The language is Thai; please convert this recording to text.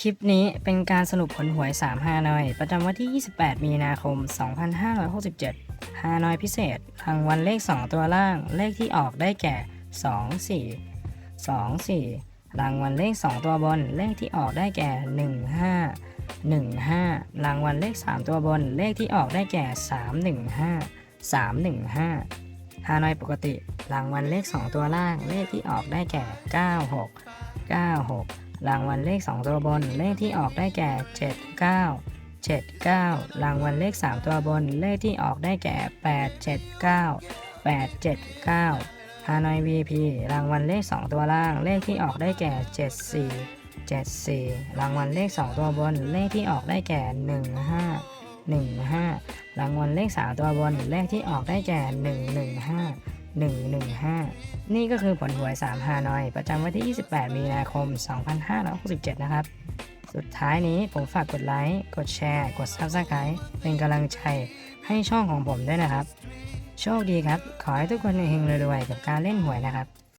คลิปนี้เป็นการสรุปผลหวย3ฮานอย ประจำวันที่ 28 มีนาคม 2567ฮานอยพิเศษรางวัลเลข 2 ตัวล่าง เลขที่ออกได้แก่ 2 4 2 4 รางวัลเลข 2 ตัวบน เลขที่ออกได้แก่ 1 5 1 5 รางวัลเลข 3 ตัวบน เลขที่ออกได้แก่ 3 1 5 3 1 5ฮานอยปกติ รางวัลเลข 2 ตัวล่าง เลขที่ออกได้แก่ 96 96 รางวัลเลข 2 ตัวบน เลขที่ออกได้แก่ 79 79 รางวัลเลข 3 ตัวบน เลขที่ออกได้แก่ 879 879ฮานอย VP รางวัลเลข 2 ตัวล่าง เลขที่ออกได้แก่ 74 74 รางวัลเลข 2 ตัวบน เลขที่ออกได้แก่ 15 15 รางวัลเลข 3 ตัวบน เลขที่ออกได้แก่ 115 115 นี่ก็คือผลหวย3ฮานอยประจำวันที่ 28 มีนาคม 2567 นะครับ สุดท้ายนี้ผมฝากกดไลค์ กดแชร์ กด Subscribe เป็นกำลังใจให้ช่องของผมด้วยนะครับ โชคดีครับ ขอให้ทุกคนเฮงๆรวยๆกับการเล่นหวยนะครับ